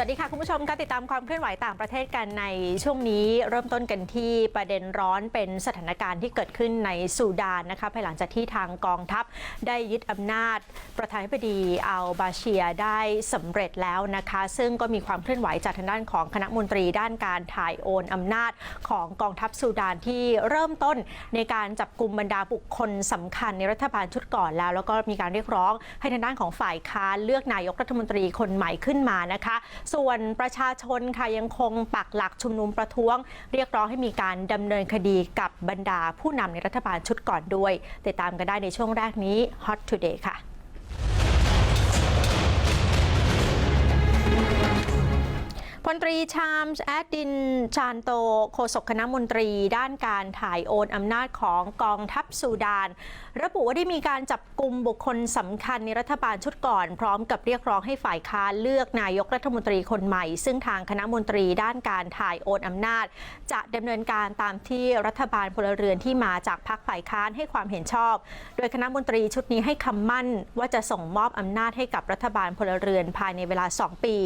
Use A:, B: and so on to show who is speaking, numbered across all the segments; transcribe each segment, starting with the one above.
A: สวัสดีค่ะ คุณผู้ชมคะติดตามความเคลื่อนไหวต่างประเทศกันในช่วงนี้เริ่มต้นกันที่ประเด็นร้อนเป็นสถานการณ์ที่เกิดขึ้นในซูดานนะคะภายหลังจากที่ทางกองทัพได้ยึดอำนาจ ประธานาธิบดีอัลบาเชียได้สำเร็จแล้วนะคะ ซึ่งก็มีความเคลื่อนไหวจากทางด้านของคณะมนตรีด้านการถ่ายโอนอำนาจของกองทัพซูดานที่เริ่มต้นในการจับกลุ่มบรรดาบุคคลสำคัญในรัฐบาลชุดก่อนแล้ว แล้วก็มีการเรียกร้องให้ทางด้านของฝ่ายค้านเลือกนายกรัฐมนตรีคนใหม่ขึ้นมานะคะส่วนประชาชนค่ะยังคงปักหลักชุมนุมประท้วง เรียกร้องให้มีการดำเนินคดีกับบรรดาผู้นำในรัฐบาลชุดก่อนด้วย ติดตามกันได้ในช่วงแรกนี้ Hot Today ค่ะ พลตรีชามส์แอดดินชานโตโฆษกคณะมนตรี ด้านการถ่ายโอนอำนาจของกองทัพซูดาน ระบุว่าได้มีการจับกลุ่มบุคคลสำคัญในรัฐบาลชุดก่อน พร้อมกับเรียกร้องให้ฝ่ายค้านเลือกนายกรัฐมนตรีคนใหม่ ซึ่งทางคณะมนตรีด้านการถ่ายโอนอำนาจ จะดำเนินการตามที่รัฐบาลพลเรือนที่มาจากพรรคฝ่ายค้านให้ความเห็นชอบ โดยคณะมนตรีชุดนี้ให้คำมั่น ว่าจะส่งมอบอำนาจให้กับรัฐบาลพลเรือนภายในเวลา 2 ปี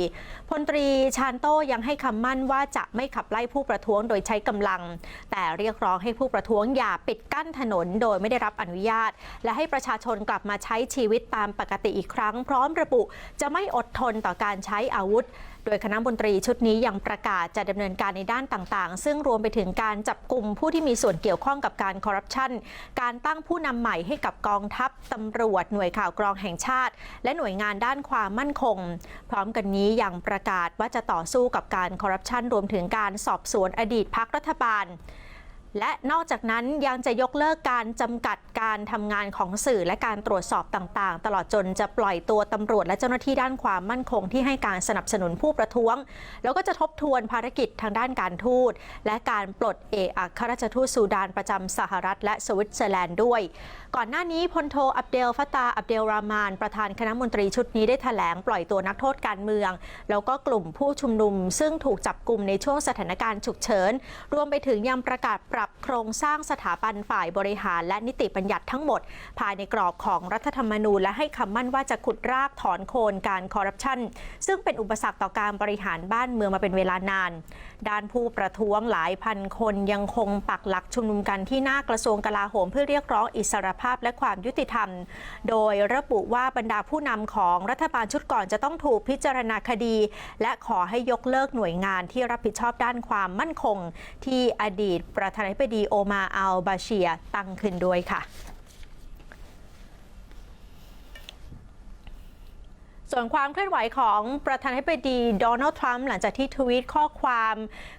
A: พลตรีชานโต้ยังให้คำมั่นว่าจะไม่ขับไล่ผู้ประท้วงโดยใช้กำลัง แต่เรียกร้องให้ผู้ประท้วงอย่าปิดกั้นถนนโดยไม่ได้รับอนุญาต และให้ประชาชนกลับมาใช้ชีวิตตามปกติอีกครั้ง พร้อมระบุจะไม่อดทนต่อการใช้อาวุธ โดยคณะมนตรีชุดนี้ยังประกาศจะดำเนินการในด้านต่างๆ ซึ่งรวมไปถึงการจับกลุ่มผู้ที่มีส่วนเกี่ยวข้องกับการคอร์รัปชัน การตั้งผู้นำใหม่ให้กับกองทัพตำรวจหน่วยข่าวกรองแห่งชาติ และหน่วยงานด้านความมั่นคง พร้อมกันนี้ยังประกาศว่าจะต่อสู้กับการคอร์รัปชันรวมถึงการสอบสวนอดีตพักรัฐบาล และนอกจากนั้นยังจะยกเลิกการจำกัดการทำงานของสื่อและการตรวจสอบต่างๆ ตลอดจนจะปล่อยตัวตำรวจและเจ้าหน้าที่ด้านความมั่นคงที่ให้การสนับสนุนผู้ประท้วง แล้วก็จะทบทวนภารกิจทางด้านการทูต และการปลดเอกอัครราชทูตซูดานประจำสหรัฐ และสวิตเซอร์แลนด์ด้วย ก่อนหน้านี้พลโทอับเดลฟตตาอับเดลรามาน ประธานคณะมนตรีชุดนี้ได้แถลงปล่อยตัวนักโทษการเมือง แล้วก็กลุ่มผู้ชุมนุม ซึ่งถูกจับกลุ่มในช่วงสถานการณ์ฉุกเฉินรวมไปถึงยังประกาศปรับโครงสร้างสถาบันฝ่ายบริหารและนิติบัญญัติทั้งหมด ภายในกรอบของรัฐธรรมนูญ และให้คำมั่นว่าจะขุดรากถอนโคนการคอร์รัปชันซึ่งเป็นอุปสรรคต่อการบริหารบ้านเมืองมาเป็นเวลานาน ด้านผู้ประท้วงหลายพันคนยังคงปักหลักชุมนุมกันที่หน้ากระทรวงกลาโหมเพื่อเรียกร้องอิสรภาพและความยุติธรรม โดยระบุว่าบรรดาผู้นำของรัฐบาลชุดก่อนจะต้องถูกพิจารณาคดี และขอให้ยกเลิกหน่วยงานที่รับผิดชอบด้านความมั่นคง ที่อดีตประธานาธิบดีโอมาอัลบาเชียตั้งขึ้นด้วยค่ะ ส่วนความเคลื่อนไหวของประธานาธิบดีโดนัลด์ทรัมป์หลังจากที่ทวีตข้อความ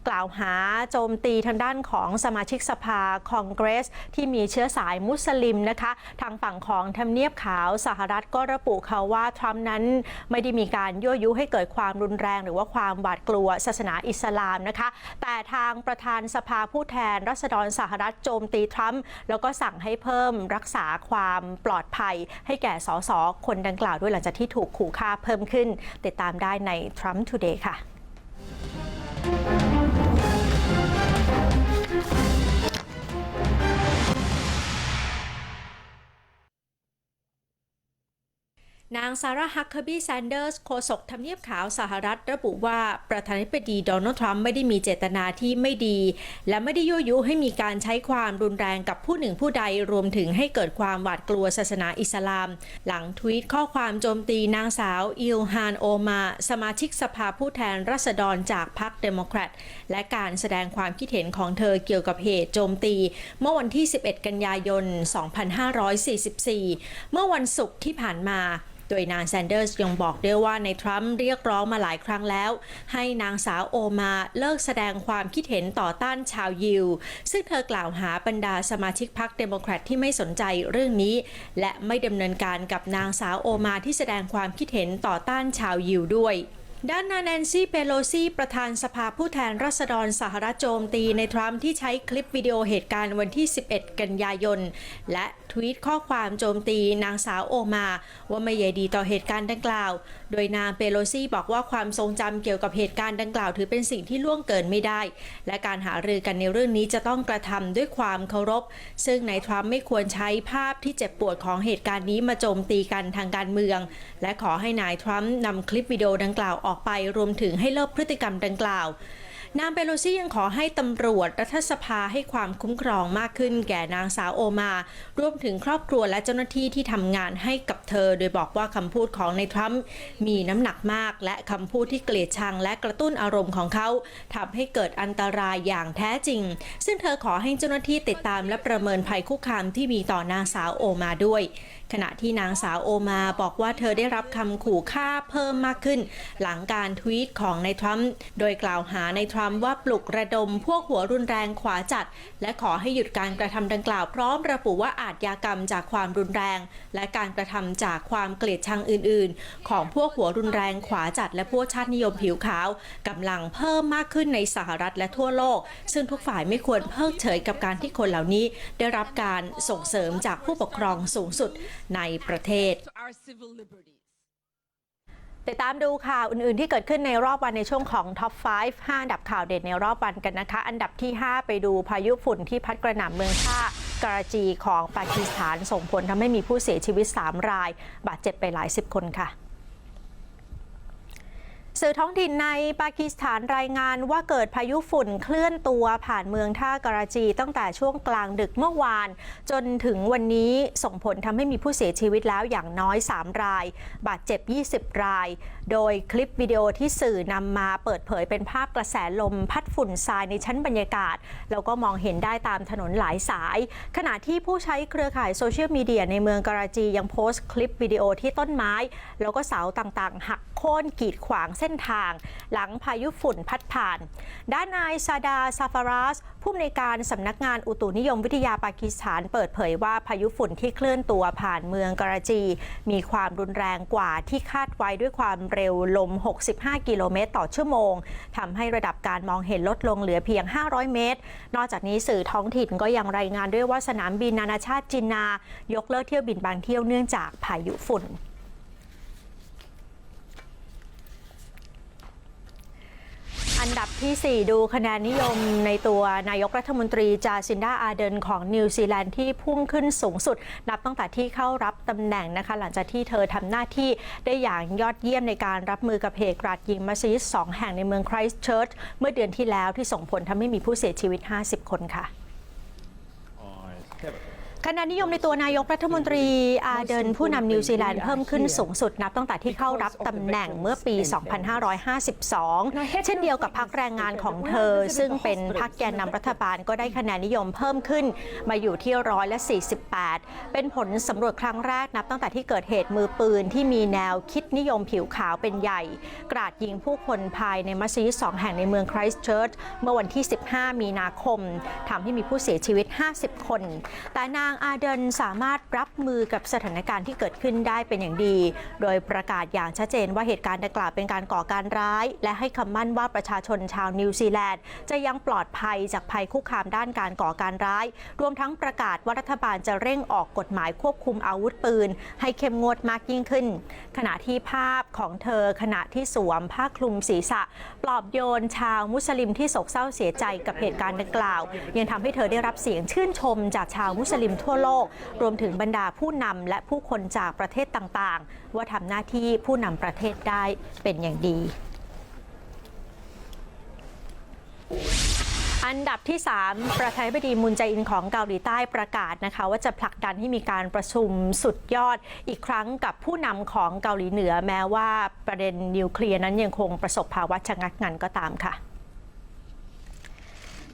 A: กล่าวหาโจมตีทางด้านของสมาชิกสภาคองเกรส ที่มีเชื้อสายมุสลิมนะคะ ทางฝั่งของทำเนียบขาวสหรัฐก็ระบุค่ะว่า ทรัมป์นั้นไม่ได้มีการยั่วยุให้เกิดความรุนแรง หรือว่าความหวาดกลัวศาสนาอิสลามนะคะ แต่ทางประธานสภาผู้แทนรัษฎรสหรัฐโจมตีทรัมป์แล้วก็สั่งให้เพิ่มรักษาความปลอดภัย ให้แก่สสคนดังกล่าวด้วยหลังจากที่ถูกขู่ค่าเพิ่มขึ้น ติดตามได้ใน Trump Today ค่ะ นางซาร่าฮักเคอร์บี้แซนเดอร์สโฆษกทำเนียบขาวสหรัฐระบุว่าประธานาธิบดีโดนัลด์ทรัมป์ไม่ได้มีเจตนาที่ไม่ดี และไม่ได้ยั่วยุให้มีการใช้ความรุนแรงกับผู้หนึ่งผู้ใดรวมถึงให้เกิดความหวาดกลัวศาสนาอิสลาม หลังทวีตข้อความโจมตีนางสาวอิลฮานโอมา สมาชิกสภาผู้แทนราษฎรจากพรรคเดโมแครตและการแสดงความคิดเห็นของเธอเกี่ยวกับเหตุโจมตี เมื่อวันที่ 11 กันยายน 2544 เมื่อวันศุกร์ที่ผ่านมาโดยนางแซนเดอร์สยังบอกด้วยว่าในทรัมป์เรียกร้องมาหลายครั้งแล้ว ให้นางสาวโอมาเลิกแสดงความคิดเห็นต่อต้านชาวยิว ซึ่งเธอกล่าวหาบรรดาสมาชิกพรรคเดโมแครตที่ไม่สนใจเรื่องนี้ และไม่ดำเนินการกับนางสาวโอมาที่แสดงความคิดเห็นต่อต้านชาวยิวด้วยด้านนางแนนซี่เปโลซีประธานสภาผู้แทนราษฎรสหรัฐโจมตีในทรัมป์ที่ใช้คลิปวิดีโอเหตุการณ์วันที่ 11 กันยายน และ ทวีตข้อความโจมตีนางสาวโอมา ว่าไม่ใยดีต่อเหตุการณ์ดังกล่าว โดยนางเปโลซี่บอกว่าความทรงจำเกี่ยวกับเหตุการณ์ดังกล่าว ถือเป็นสิ่งที่ล่วงเกินไม่ได้ และการหารือกันในเรื่องนี้จะต้องกระทำด้วยความเคารพ ซึ่งนายทรัมป์ไม่ควรใช้ภาพที่เจ็บปวดของเหตุการณ์นี้มาโจมตีกันทางการเมือง และขอให้นายทรัมป์นำคลิปวิดีโอดังกล่าวออกไปรวมถึงให้เลิกพฤติกรรมดังกล่าว นางเปโลซี่ยังขอให้ตำรวจรัฐสภาให้ความคุ้มครองมากขึ้นแก่นางสาวโอมารวมถึงครอบครัวและเจ้าหน้าที่ที่ทำงานให้กับเธอ โดยบอกว่าคำพูดของในายทรัมป์มีน้ำหนักมาก และคำพูดที่เกลียดชังและกระตุ้นอารมณ์ของเขาทำให้เกิดอันตรายอย่างแท้จริง ซึ่งเธอขอให้เจ้าหน้าที่ติดตามและประเมินภัยคุกคามที่มีต่อนางสาวโอมาด้วย ขณะที่นางสาวโอมาบอกว่าเธอได้รับคำขู่ฆ่าเพิ่มมากขึ้น หลังการทวีตของนายทรัมป์โดยกล่าวหานายทรัมป์ว่าปลุกระดมพวกหัวรุนแรงขวาจัด และขอให้หยุดการกระทำดังกล่าวพร้อมระบุว่าอาชญากรรมจากความรุนแรง และการกระทำจากความเกลียดชังอื่น ๆ ของพวกหัวรุนแรงขวาจัด และพวกชาตินิยมผิวขาวกำลังเพิ่มมากขึ้นในสหรัฐและทั่วโลก ซึ่งทุกฝ่ายไม่ควรเพิกเฉยกับการที่คนเหล่านี้ ได้รับการส่งเสริมจากผู้ปกครองสูงสุดในประเทศ ติดตามดูข่าวอื่น ๆ ที่เกิดขึ้นในรอบวันในช่วงของท็อป 5 5อันดับข่าวเด่นในรอบวันกันนะคะ อันดับที่ 5 ไปดูพายุฝุ่นที่พัดกระหน่ำเมืองท่าการาจีของปากีสถานส่งผลทำให้มีผู้เสียชีวิต 3 ราย บาดเจ็บไปหลายสิบคนค่ะ สื่อท้องถิ่นในปากีสถานรายงานว่าเกิดพายุฝุ่นเคลื่อนตัวผ่านเมืองท่ากราจีตั้งแต่ช่วงกลางดึกเมื่อวาน จนถึงวันนี้ส่งผลทำให้มีผู้เสียชีวิตแล้วอย่างน้อย 3 ราย บาดเจ็บ 20 ราย โดยคลิปวิดีโอที่สื่อนำมาเปิดเผยเป็นภาพกระแสลมพัดฝุ่นทรายในชั้นบรรยากาศ แล้วก็มองเห็นได้ตามถนนหลายสาย ขณะที่ผู้ใช้เครือข่ายโซเชียลมีเดียในเมืองกราจียังโพสต์คลิปวิดีโอที่ต้นไม้ แล้วก็เสาต่างๆ หักโค่นกีดขวางเส้นทาง หลังพายุฝุ่นพัดผ่าน ด้านนายซาดาซาฟารัสผู้อำนวยการสำนักงานอุตุนิยมวิทยาปากีสถาน เปิดเผยว่าพายุฝุ่นที่เคลื่อนตัวผ่านเมืองกราจี มีความรุนแรงกว่าที่คาดไว้ด้วยความเร็วลม 65 กิโลเมตรต่อชั่วโมงทำให้ระดับการมองเห็นลดลงเหลือเพียง 500 เมตร นอกจากนี้สื่อท้องถิ่นก็ยังรายงานด้วยว่าสนามบินนานาชาติจินนา ยกเลิกเที่ยวบินบางเที่ยวเนื่องจากพายุฝุ่น ดับทีสี่ 4 ดูคะแนนนิยมในตัวนายกรัฐมนตรีจาซินดาอาร์เดนของนิวซีแลนด์ที่พุ่งขึ้นสูงสุด นับตั้งแต่ที่เข้ารับตำแหน่งนะคะ หลังจากที่เธอทำหน้าที่ได้อย่างยอดเยี่ยมในการรับมือกับเหตุกราดยิงมัสยิดสองแห่งในเมืองไครสต์เชิร์ชเมื่อเดือนที่แล้วที่ส่งผลทำให้มีผู้เสียชีวิต 50 คนค่ะ คะแนนนิยมในตัวนายกรัฐมนตรีอาร์เดนผู้นำนิวซีแลนด์เพิ่มขึ้นสูงสุดนับตั้งแต่ที่เข้ารับตำแหน่งเมื่อปี 2552 เช่นเดียวกับพรรคแรงงานของเธอ ซึ่งเป็นพรรคแกนนำรัฐบาลก็ได้คะแนนนิยมเพิ่มขึ้นมาอยู่ที่ร้อยละ 48 เป็นผลสำรวจครั้งแรกนับตั้งแต่ที่เกิดเหตุมือปืนที่มีแนวคิดนิยมผิวขาวเป็นใหญ่ กราดยิงผู้คนภายในมัสยิดสองแห่งในเมืองไครสต์เชิร์ชเมื่อวันที่ 15 มีนาคมทำให้มีผู้เสียชีวิต 50 คน แต่นางอาเดนสามารถรับมือกับสถานการณ์ที่เกิดขึ้นได้เป็นอย่างดี โดยประกาศอย่างชัดเจนว่าเหตุการณ์ดังกล่าวเป็นการก่อการร้าย และให้คำมั่นว่าประชาชนชาวนิวซีแลนด์ จะยังปลอดภัยจากภัยคุกคามด้านการก่อการร้าย รวมทั้งประกาศว่ารัฐบาลจะเร่งออกกฎหมายควบคุมอาวุธปืน ให้เข้มงวดมากยิ่งขึ้น ขณะที่ภาพของเธอขณะที่สวมผ้าคลุมศีรษะ ปลอบโยนชาวมุสลิมที่โศกเศร้าเสียใจกับเหตุการณ์ดังกล่าว ยังทำให้เธอได้รับเสียงชื่นชมจากชาวมุสลิมทั่วโลก รวมถึงบรรดาผู้นำและผู้คนจากประเทศต่างๆ ว่าทำหน้าที่ผู้นำประเทศได้เป็นอย่างดีอันดับที่ 3 ประธานาธิบดีมุนแจอินของเกาหลีใต้ประกาศนะคะ ว่าจะผลักดันให้มีการประชุมสุดยอดอีกครั้งกับผู้นำของเกาหลีเหนือแม้ว่าประเด็นนิวเคลียร์นั้นยังคงประสบภาวะชะงักงันก็ตามค่ะ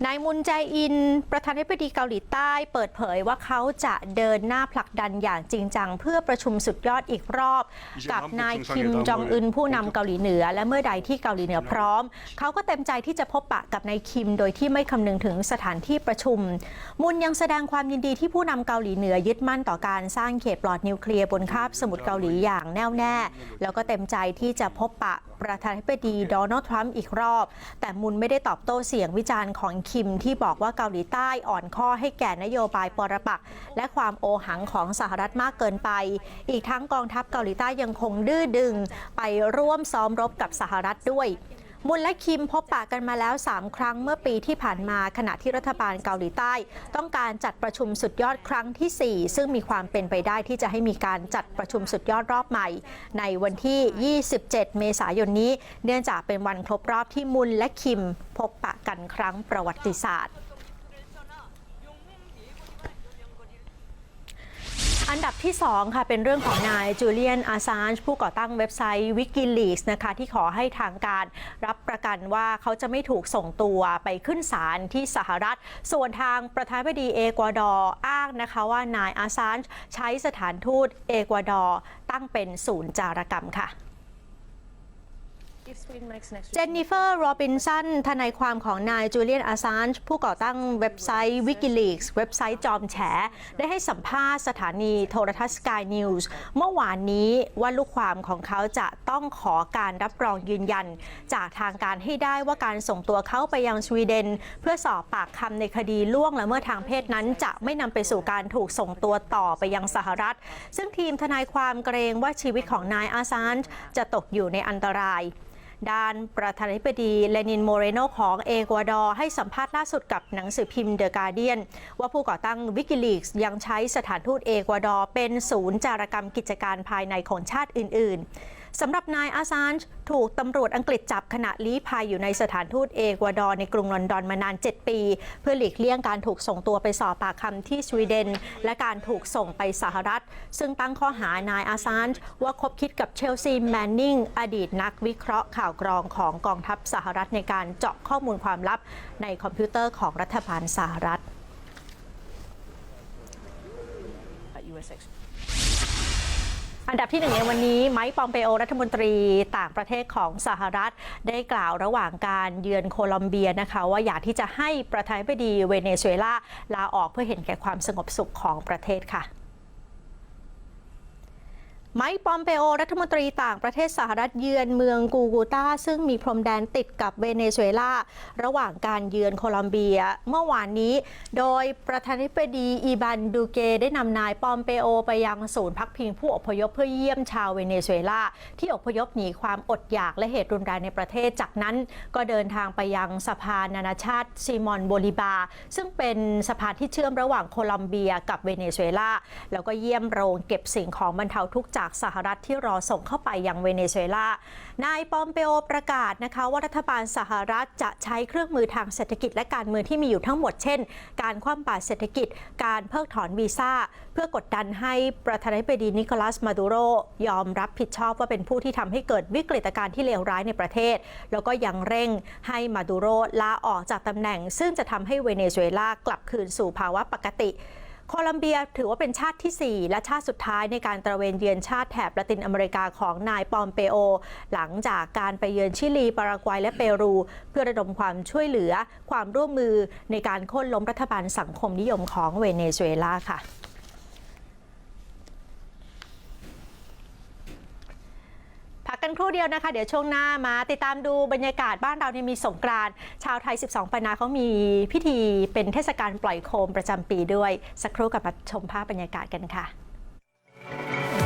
A: นายมุนแจอิน ประธานาธิบดีเกาหลีใต้เปิดเผยว่าเขาจะเดินหน้าผลักดันอย่างจริงจัง เพื่อประชุมสุดยอดอีกรอบ กับนายคิมจองอึนผู้นำเกาหลีเหนือ และเมื่อใดที่เกาหลีเหนือพร้อม เขาก็เต็มใจที่จะพบปะกับนายคิม โดยที่ไม่คำนึงถึงสถานที่ประชุม มุนยังแสดงความยินดีที่ผู้นำเกาหลีเหนือยึดมั่นต่อการสร้างเขตปลอดนิวเคลียร์บนคาบสมุทรเกาหลีอย่างแน่วแน่ แล้วก็เต็มใจที่จะพบปะ ประธานาธิบดีโดนัลด์ทรัมป์อีกรอบ แต่มุนไม่ได้ตอบโต้เสียงวิจารณ์ของคิมที่บอกว่าเกาหลีใต้อ่อนข้อให้แก่นโยบายปรปักษ์และความโอหังของสหรัฐมากเกินไป อีกทั้งกองทัพเกาหลีใต้ยังคงดื้อดึง ไปร่วมซ้อมรบกับสหรัฐด้วย มุลและคิมพบปะกันมาแล้ว 3 ครั้งเมื่อปีที่ผ่านมาขณะที่รัฐบาลเกาหลีใต้ ต้องการจัดประชุมสุดยอดครั้งที่ 4 ซึ่งมีความเป็นไปได้ที่จะให้มีการจัดประชุมสุดยอดรอบใหม่ ในวันที่ 27 เมษายนนี้ เนื่องจากเป็นวันครบรอบที่มุลและคิมพบปะกันครั้งประวัติศาสตร์ อัน ดับที่ 2 ค่ะ เป็นเรื่องของนายจูเลียนอาซานผู้ก่อตั้งเว็บไซต์ Wikileaks นะคะที่ขอให้ทางการรับประกันว่าเขาจะไม่ถูกส่งตัวไปขึ้นศาลที่สหรัฐ ส่วนทางประธานาธิบดีเอกวาดอร์อ้างนะคะว่านายอาซานใช้สถานทูตเอกวาดอร์ตั้งเป็นศูนย์จารกรรมค่ะ เจนนิเฟอร์ โรบินสัน ทนายความของนายจูเลียนอาซานผู้ก่อตั้งเว็บไซต์ Wikileaks เว็บไซต์จอมแฉ ได้ให้สัมภาษณ์สถานีโทรทัศน์ Sky News เมื่อวานนี้ว่าลูกความของเขาจะต้องขอการรับรองยืนยัน จากทางการให้ได้ว่าการส่งตัวเขาไปยังสวีเดน เพื่อสอบปากคำในคดีล่วงละเมิดทางเพศนั้น จะไม่นำไปสู่การถูกส่งตัวต่อไปยังสหรัฐ ซึ่งทีมทนายความเกรงว่าชีวิตของนายอาซานจะตกอยู่ในอันตราย ด้านประธานาธิบดีเลนินโมเรโนของเอกวาดอร์ให้สัมภาษณ์ล่าสุดกับหนังสือพิมพ์เดอะการเดียน ว่าผู้ก่อตั้งวิกิลีกส์ยังใช้สถานทูตเอกวาดอร์เป็นศูนย์จารกรรมกิจการภายในของชาติอื่น ๆ สำหรับนายอาซานจ์ถูกตำรวจอังกฤษจับขณะลี้ภัยอยู่ในสถานทูตเอกวาดอร์ในกรุงลอนดอนมานาน 7 ปี เพื่อหลีกเลี่ยงการถูกส่งตัวไปสอบปากคำที่สวีเดน และการถูกส่งไปสหรัฐ ซึ่งตั้งข้อหานายอาซานจ์ว่าคบคิดกับเชลซีแมนนิงอดีตนักวิเคราะห์ข่าวกรองของกองทัพสหรัฐในการเจาะข้อมูลความลับในคอมพิวเตอร์ของรัฐบาลสหรัฐ อันดับที่หนึ่งในวันนี้ไมค์ปอมเปโอรัฐมนตรีต่างประเทศของสหรัฐ ได้กล่าวระหว่างการเยือนโคลอมเบียนะคะ ว่าอยากที่จะให้ประธานาธิบดีเวเนซุเอลาลาออกเพื่อเห็นแก่ความสงบสุขของประเทศค่ะ ไมค์ปอมเปโอ รัฐมนตรีต่างประเทศสหรัฐเยือนเมืองกูกูตาซึ่งมีพรมแดนติดกับเวเนซุเอลา ระหว่างการเยือนโคลอมเบีย เมื่อวานนี้ โดยประธานาธิบดีอีบันดูเกได้นำนายปอมเปโอ ไปยังศูนย์พักพิงผู้อพยพเพื่อเยี่ยมชาวเวเนซุเอลา ที่อพยพหนีความอดอยากและเหตุรุนแรงในประเทศจากนั้น ก็เดินทางไปยังสะพานนานาชาติซิมอนโบลิบา ซึ่งเป็นสะพานที่เชื่อมระหว่างโคลอมเบียกับเวเนซุเอลาแล้วก็เยี่ยมโรงเก็บสิ่งของบรรเทาทุกข์จากสหรัฐที่รอส่งเข้าไปยังเวเนซุเอลา นายปอมเปโอประกาศนะคะว่ารัฐบาลสหรัฐจะใช้เครื่องมือทางเศรษฐกิจและการเมืองที่มีอยู่ทั้งหมด เช่น การคว่ำบาตรเศรษฐกิจ การเพิกถอนวีซ่า เพื่อกดดันให้ประธานาธิบดีนิโคลัสมาดูโรยอมรับผิดชอบว่าเป็นผู้ที่ทำให้เกิดวิกฤตการณ์ที่เลวร้ายในประเทศ แล้วก็ยังเร่งให้มาดูโรลาออกจากตำแหน่ง ซึ่งจะทำให้เวเนซุเอลากลับคืนสู่ภาวะปกติ โคลัมเบียถือว่าเป็นชาติที่ 4 และชาติสุดท้ายในการตระเวนเยือนชาติแถบละตินอเมริกาของนายปอมเปโอ หลังจากการไปเยือนชิลี ปารากวัยและเปรู เพื่อระดมความช่วยเหลือ ความร่วมมือในการโค่นล้มรัฐบาลสังคมนิยมของเวเนซุเอลาค่ะ กันครู่เดียวนะคะ เดี๋ยวช่วงหน้ามา ติดตามดูบรรยากาศบ้านเราเนี่ยมีสงกรานชาวไทย 12 ปนาเขามีพิธีเป็นเทศกาลปล่อยโคมประจำปีด้วย สักครู่กับมาชมภาพบรรยากาศกันค่ะ